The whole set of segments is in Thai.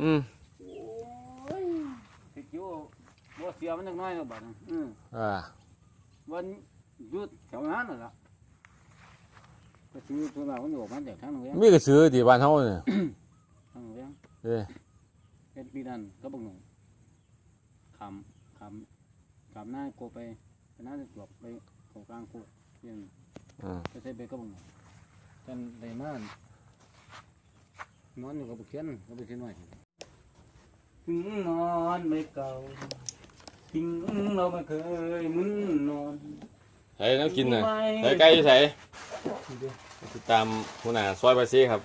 อืมโอ้ยสิจิ๋วบ่เสียมันจักหน้อยเนาะบัดนั้นอืมอ่าวันหยุดแถวนั้นน่ะล่ะก็สิอยู่ตัวเรามันออกมาจากทางโรงเรียนมีกระสือที่บ้านเฮาเนี่ยทางโรงเรียนเด้อเป็นปีนั้นก็บังหนูคำคำคำหน้าโกไปไปหน้าจะจบไปของกลางโคกเพียงอืมไปใส่เบก็บังหนูจนได้มานนอนอยู่กับบุเขียนกับบุเขียนหน่อย ถึงนอนไม่เก่าถึงเราไม่เคยมึนนอนไอ้น้ำกินน่ะไอ้ไก่อยู่ไสติดตามหัวหน้าซอยบาซีครับ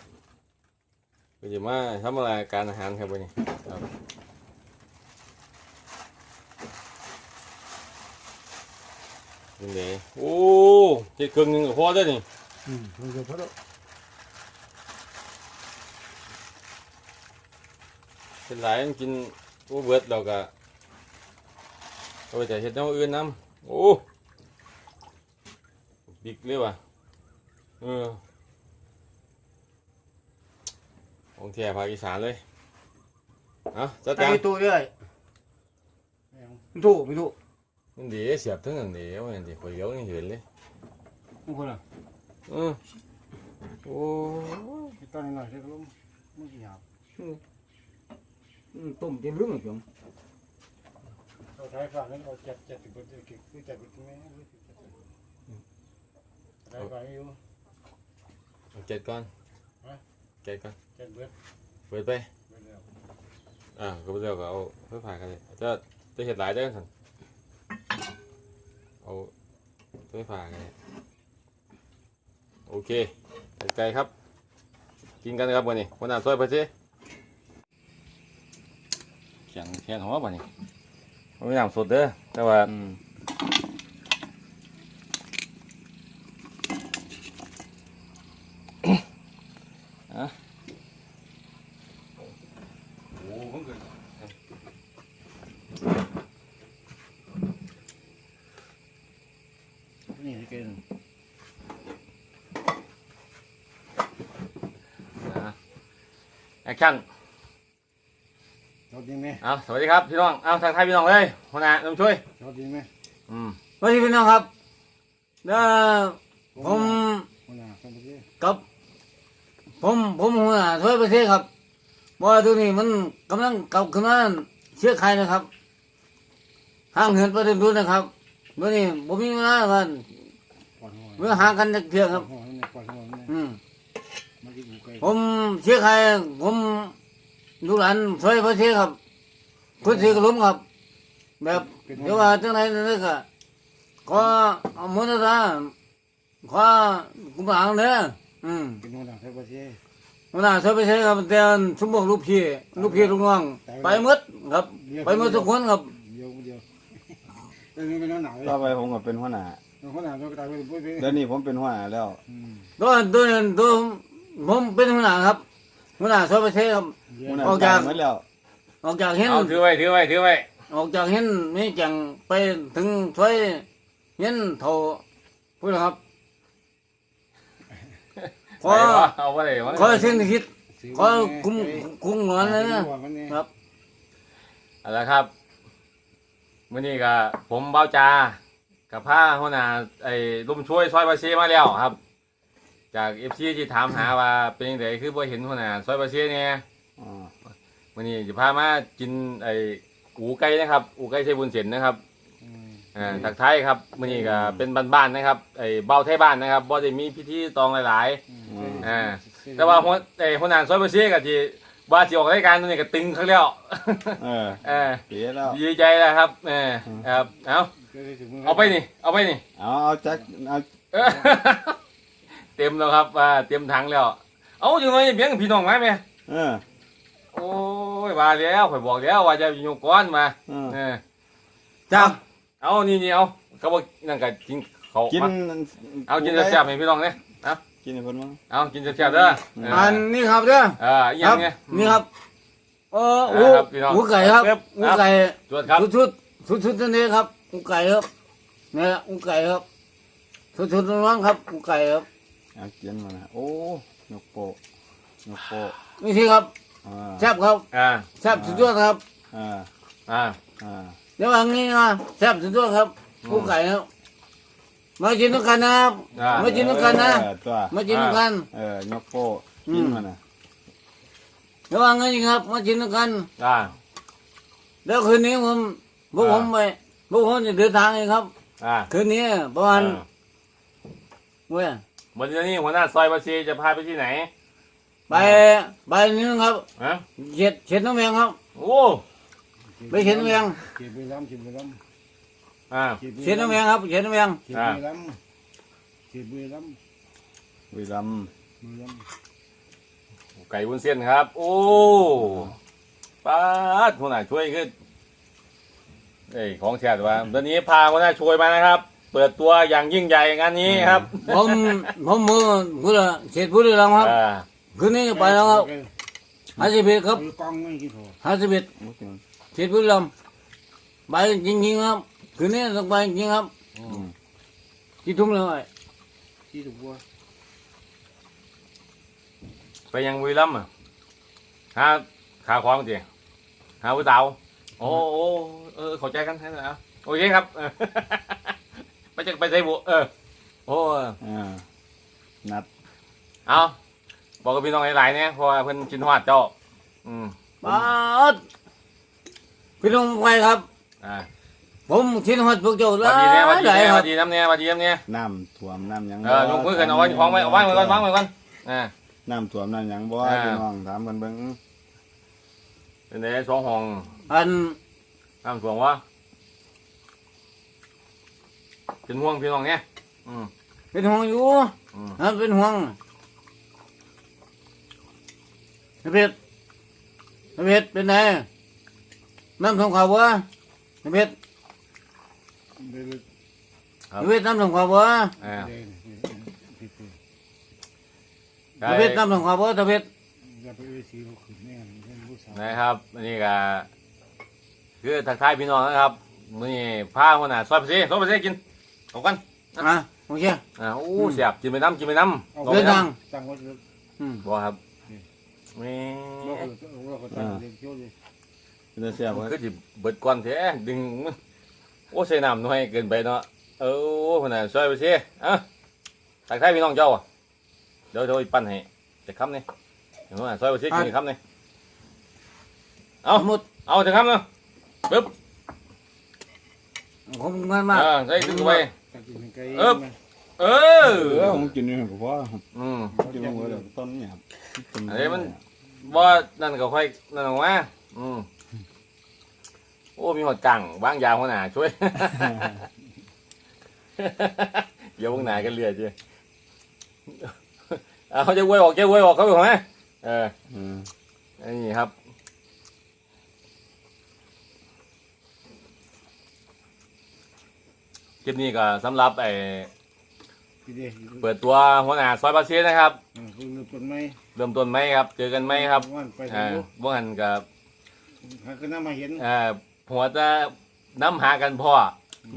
ก็สิมาทำรายการอาหารครับวันนี้ครับนี่เด้โอ้เจ็ดครึ่งหนึงก็พอได้อนี่อืมมันจะพอแล้ว เป็นหลายมันกินโอ้เบิดเราก็เอาไปแต่เฮ็ดแนวอื่นนํโอ้บิ๊กเลยว่ะเออของแท้ภาคอีสานเลยเอาจัดตาการยตัวเรื่อยถูกไม่ถูกมันดีเสียบทั้งนั้นดีเอาอย่างดีข่อยเลี้ยวยังเห็นเลยทุกคนอะเออโอ้ตอนนี้หน่อยเด็กล้มไม่กี่หาบ ต้มเต็มเรื่องเลยผมเราใช้ฝานั้นเอาจ็ดจ็ดสิบเปอร์เซ็นคือจ็ดเปอร์เซ็นต์ไหมใช้ฝาอยู่เอจ็ดก่อนเจ็ดก่อนเจ็ดเบิร์ดเปิดไปเบิร์ดแล้วอ่าก็เดี๋ยวก็เอาเพื่อผ่ากันเลยจะจะเห็ดหลายได้กันสันเอาเพื่อผ่ากันเลยโอเคไกลครับ กินกันครับวันนี้วันน้ำซอยไปสิ แข็งแข็งหัวป่ะนี่ไม่น้ำสดเด้อแต่ว่าอะโอ้เพิ่งเกิดนี่เกินนะแอคชั่นชอบดี ไหมเอาสวัสดีครับพี่น้องเอาทางไทายพี่น้องเลยหัวหน้าน้ำช่วยชอบดีไหมอืมสวัสดีพี่น้องครับเด้อผมคนน่ะสมบูรณ์กับ ผมผมหัวหน้าช่วยประเทศครับเพราะว่าตัวนี้มันกำลังกลับขึ้นมาเชื่อใครนะครับห่างเหินประเด็นรู้นะครับเมื่อนี้ผมมีเวลากันปวดหัวเมื่อหากันจะเที่ยงครับปวดหัวเนี่ยปวดหัวเนี่ยอืมมาที่หูไก่ผมเชื่อใครผมลูกหลานช่วยประเทศครับ คุณสีกระลุมครับ แบบเดี๋ยวว่าจังไหนนั่นก็ขอเอามุนตาขอกุมภาพันธ์เด้ออืมกินหัวหนังใช้ประเทศมันน่าช่วยไปใช้ครับแต่สมบูรณ์ลูกพี่ลูกพี่ลูกน้องไปหมดครับ ไปหมดทุกคนครับเดียวเดียวเป็นเป็นหัวหนังเลยต่อไปผมก็เป็นหัวหน้าหัวหนังเราก็ตายไปปุ้ยไปเดี๋ยวนี้ผมเป็นหัวหน้าแล้วตัวตัวตัวผมเป็นหัวหน้าครับหัวหน้าช่วยไปใช้ครับหัวหน้าออกจากตายหมดแล้ว ออกจากเห็นเอาถือไว้ถือไว้ถือไว้ออกจากเห็นไม่จังไปถึงช่วยเห็นเท่าพูดนะครับขอใส่วะเอาไว้เลยวะขอเส้นคิดขอคุ้มคุ้มหนอนเลยนะครับเอาละครับวันนี้ก็ผมเบ้าจากับผ้าหัวหน้าไอ้ลุมช่วยซอยบาซีมาแล้วครับ จากเอฟซีที่ถามหาว่าเป็นยังไงคือบ่เห็นหัวหน้าซอยบาซีเนี่ยอ่า วันนี้จะพามากินไอ้อูไก่นะครับอูไก่ใช้บุญเส้นนะครับอ่าทักทายครับมื้อนี้ก็เป็นบ้านๆนะครับไอ้เบาไทยบ้านนะครับบ่ได้มีพิธีตองหลายๆอ่าแต่ว่าหัวไอ้หัวหน้าซอยบ่เสียก็สิว่าสิออกรายการตัวนี้ก็ตึงเขาแล้วเออเออเสียแล้วดีใจแล้วครับเออครับเอาเอาไปนี่เอาไปนี่เอาเอาจักเอาเออเต็มแล้วครับอ่าเต็มถังแล้ว เอาจังไดเพียงพี่น้องมาแม่เออ โอ้ยว่าแล้วข่อยบอกแล้วว่าจะอยู่ก่อนมาเออเออจ้าเอานี่นี่เอาเขาบอกนั่นก็กินเขากินมาเอากินแซ่บๆให้พี่น้องเนี่ยเอากินให้เพิ่นมั้ง เอากินแซ่บๆเด้อเอออันนี้ครับเด้อเอออีกอครัย่าบงไง นี่ครับเออหูครับพี่น้องหูไก่ครับครับ หูไก่ตรวจครับชุดชุดชุดชุดตัวนี้ครับหูไก่ครับเนี่ยหูไก่ครับชุดชุดน้องครับหูไก่ครับเอากินมานะโอ้ยกโปะยกโปะนี่สิครับ อ่าแซ่บครับอ่าแซ่บสุดยอดครับอ่าอ่าอ่าเดี๋ยวอันนี้นะแซ่บสุดยอดครับอืมผู้ไก่ครับมากินด้วยกันนะครับอ่ามากินด้วยกันนะ เออตัวมากินด้วยกัน เออยกโป้กินมันนะเดี๋ยวอันนี้ครับมากินด้วยกันอ่า แล้วคืนนี้ผมพวกอ่า ผมไปพวกผมจะเดินทางเองครับ อ่าคืนนี้ประมาณอ่าเว้ยวันนี้หัวหน้าซอยบาซีจะพาไปที่ไหน ไปไปนี่ครับฮะเช็ดเช็ดน้ำแมงครับ โอ้ไปเช็ดน้ำแมงเขียนไปล้ำเขียนไปล้อ่าำเช็ดน้ำแมงครับเช็ดน้ำแมงเขียนไปล้ำเขียนไปล้ำวิลัมมือล้ไก่วุ้นเส้นครับ โอ้ป้าดหัวหน้าช่วยขึ้นเอ้ยของแชร์ว่าตอนนี้พาหัวหน้าช่วยมานะครับ เปิดตัวอย่างยิ่งใหญ่งานนี้ครับผมผมมือพูดละเช็ดพูดเลยครับ อ่า คืนนี้จะไปแล้วครับห้าสิบเอ็ดครับกองไม่กี่พอห้าสิบเอ็ดเช็ดพูดลำไปจริงๆครับ คืนนี้ต้องไปจริงครับที่ทุ่มเลยที่ถูกบัวไปยังบุรีรัมย์อะหาขาควางจริงหาวุ้เตาโอ้โอ้เออเข้าใจกันใช่ไหมอะโอเคครับไปจะไปใส่บุเออโอ้อ่านัดเอา บอกกับพี่น้องหลายๆเนี่ยเพราะว่าเพิ่นกินฮอดเจ้าอืมปาดพี่น้องไปครับ อ่าผมชิ้นหัดพวกเจ้าสหวัลาสดีเนี่ยสวัสยดีหลายเนี่ยสครัวับสดีน้ำเนี่ยสวัสดีน้ำเนี่ยน้ำท่วมน้ำหยังเออยกมือขึ้นเอาไว้ของไว้เอาไว้ไว้ก่อนวางไว้ก่อนอ่า น้ำท่วมน้ำหยังบ่อ่า พี่น้องถามกันเบิ่งเป็นไงสองห้องอันน้ำท่วมวะเป็นห่วงพี่น้องเนี่ยอืมเป็นห่วงอยู่อืมนะเป็นห่วง เพชรเพชรเป็นไงน้ำทองขาววะเพชรเดินเพชรน้ำทองขาววะอ่าเดินได้เพชรน้ำทองขาววะตะเพชรอย่าไปเอ้ยสีเขาขึ้นแน่เพื่อนผู้สาวนะครับอันนี้ก็คือทักทายพี่น้องนะครับมื้อนี้พาหัวหน้าซอยไปสิซอยไปสิกินเอากันอะโอเคอ่าโอ้เสียบกินไปน้ำกินไปน้ำเอาลงเดิไปนน้ทางตั้งไว้เลยอืมำบ่ครับ แม่เราก็เราก็ตั้งเด็กเที่ยวเลยเป็นตาเสียบมันเว้ยคือสิเบิดก่อนแท้ดึงมันโอ้ใส่น้ำน้อยเกินไปเนาะเออหัวหน้าซอยไปสิอะทักทายพี่น้องเจ้าอะเดี๋ยวเดี๋ยวอีกปั้นให้จะคำนี่หัวหน้าซอยไปสิกินอีกคำนี่เอาหมดเอาจะคำเนาะปึ๊บผมงานมากอ่าใส่ดึงเข้าไปตั้งกินไก่เออเอเอออผมกินนี่ก็พออืมกินมื้อเดียวต้นเนี่ยครับต้ อันนี้มันว่านั่นก็ค่อยนั่นออกมาอืมโอ้มีหอดกังบางยาวหัวหน้าช่วย เดี๋ยวพวกหนากันเรือจ้ะเอาเขาจะเว้ยออกจะเว้ยออกเขาอยู่ไหมเอออืมอันนี้ครับ คลิปนี้ก็สำหรับไอ้พี่ เด็กเปิดตัวหัวหน้าซอยบาเซียนะครับ คุณต้นไม้เริ่มต้นไหมครับ เจอกันไหมครับวันไปอ่าดูบ่หันกับหาก็น่ามาเห็นเอ่อหัวจะน้ำหากันพ่ออ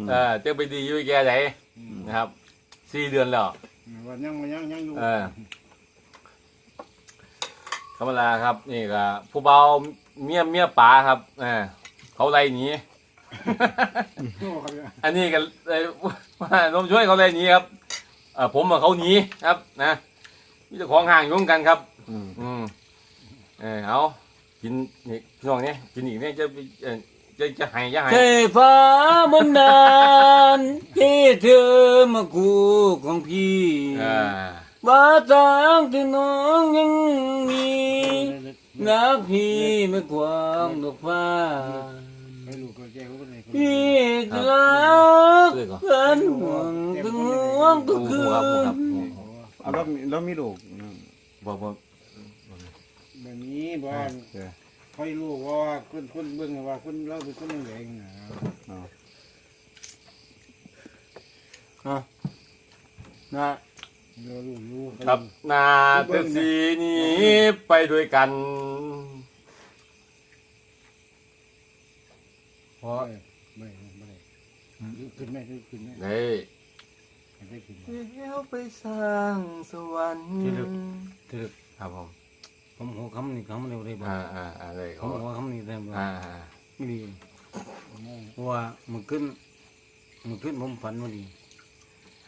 เออเจ้าไปดีอยู่แก่ไหนนะครับสี่เดือนแล้ว วันยังมายังยังอยู่เออธรรมดาครับ นี่ก็ผู้เบาเมียเมียป๋าครับเออเขาไล่หนีอันนี้ก็เลยว่าน้มช่วยเขาไล่หนีครับ เออผมกับเขาหนีครับนะมีเจ้าของห่างอยุ่งกันครับ อืมอืมเออเอากินนี่พี่น้องเนี่ยกินอีกเนี่ยจะไปเอ่อจะจะให้จะให้เทฟ้าบนดานที่เธอมาคู่ของพี่อ่าบาทางที่น้องยังมี รักพี่ไม่กว้างดอกฟ้า ไม่รู้ก็แจ้งว่าไหน พี่จะรักกันห่วงถึงห่วงทุกหูคืหูครับหูครับนหูเอาแล้วมีแล้วมีลูกอืมบอกบอกแบบนี้บ้านเออคอยรู้ว่าคุณคุณเบิ่งว่าคุณเราเป็นคนยังไงนะเอานะเรารู้อยู่ครับนาเตสีนี้ไปด้วยกันเพราะไม่ไม่ได้ ขึ้นไหมขึ้นไหมเฮ้ยได้ขึ้นเดี๋ยวไปสร้างสวรรค์ที่ลึกที่ลึกครับผมผมผมหัวคำนี่คำนี่ได้บ่อ่าอ่าอ่าเลยผมหัวคำนี่ได้บ่อ่าไม่ดีเพราะว่ามันขึ้นมันขึ้นผมฝันมาดี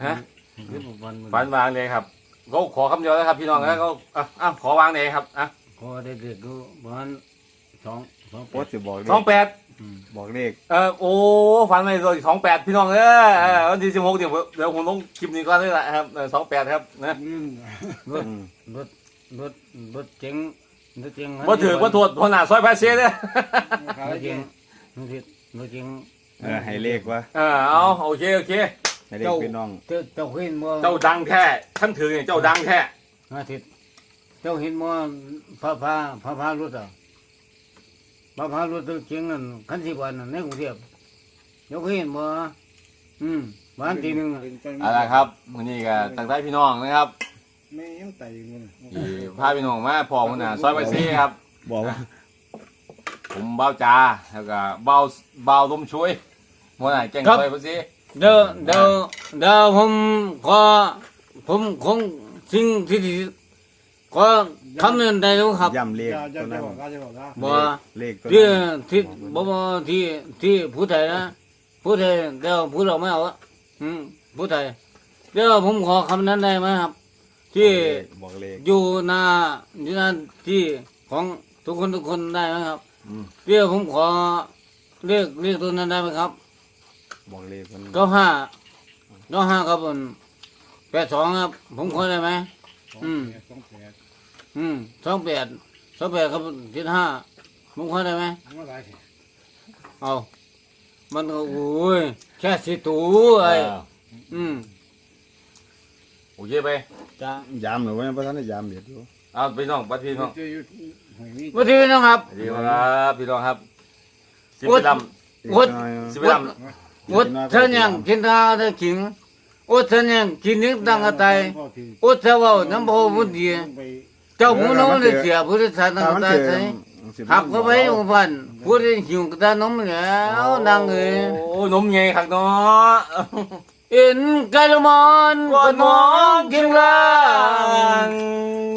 ฮะมันขึ้นผมฝันมาฝันวางเลยครับเขาขอคำเดียวนะครับ พี่น้องนะเขาอะอะขอวางเลยครับอะพอได้เด็กก็ประมาณสองสองโอ้สิบอกเลสองขแปดอืม บอกเลขเออโอ้ฝันไปตัวสองแปดพี่น้องเออเออวันที่สิบหกเดี๋ยวเดี๋ยวผมต้องคลิปนี้ก่อนเลยแหละครับสองแปดครับนะอืมรถอืมรถรถรถเจ๋งรถเจ๋งว่าถือว่าถวดหัวหน้าซอยพาเซ่เนี่ยขารยถเก่เจ๋งงรถเจ๋งรถเจ๋งเออให้เลขวะเออเอาโอเคโอเคให้เลขพี่น้องเจ้าเจ้าเห็นบ่เจ้าดังแท้ท่านถือเนี่ยเจ้าดังแท้อาทิตย์เจ้าเห็นบ่พระพาพระพารถอะ พระพารถรถเจ๋งนั่นคันสิบวันนั่นในกรุงเทพเจ้าเคยเห็นบ่อืมบ้านทีหนึงอะเอาละครับวันนี้ก็ตั้งใจพี่น้องนะครับไม่ยังไต่มันที่พาพี่น้องมาพอหัวหน้าซอยพาเซ่ครับ บอกว่าผมเบ้าจาแล้วก็เบ้าเบ้าลมช่วยหัวหน้าแจ้งซอยพาเซ่เดี๋ยวเดี๋ยวเดี๋ยวผมขอผมคงสิ่งที่ ดีขอคำนึงได้รู้ครับย้ำเลขอย่าอย่าตัวจะนั้นบอกอย่าจะบอกนะบ่เลขตัวที่นั้นที่บ่บ่ที่ที่ผู้ไทยนะผู้ไทยเดี๋ยวผู้เราไม่เอาอะอืมผู้ไทยเดี๋ยวผมขอคำนั้นได้ไหมครับ ที่บอกเลขอยู่หน้าอยู่หน้าที่ของทุกคนทุกคนได้ไหมครับอืมเดี๋ยวผมขอเรียกเรียกตัวนั้นได้ไหมครับบอกเลขมันเก้าห้าเก้าห้าครับผมแปดสองครับ ผมขอได้ไหม อืม สองแปด อืมสองแปดสองแปดครับทิศห้าผมขอได้ไหมเมื่อไหร่เอามันก็โอ้ยแค่สิตูไอ้เอออืมโอเคไปจ้าย้ำหรือว่าเพราะท่านได้ย้ำเด็ดอยู่เอาพี่น้องปัดพี่น้องจะอยู่หอยมีวันที่นะครับ สวัสดีครับพี่น้องครับสิบโอ๊ยลวุฒิำสิบลอุดเสนยังกินทาได้ขิงอุดเสนยังกินนึกดังกระไตอุดเสว่าน้ำโพบุญดีไป เจ้าผู้น้องเลยเสียผู้ที่สานดังถ้ากมันระไตเจอใส่สิบหักเข้าไปอุบันผู้ที่หิวกระตานมแล้วนางเอ๋ยโอ้นมใหญ่ขักเนาะเอ็นไก่ละมอนกนมองกินลาง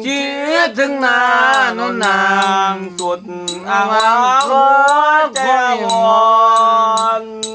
จีถึงนานนนางสุดอ่าอ่างงอ่างขอใจวอน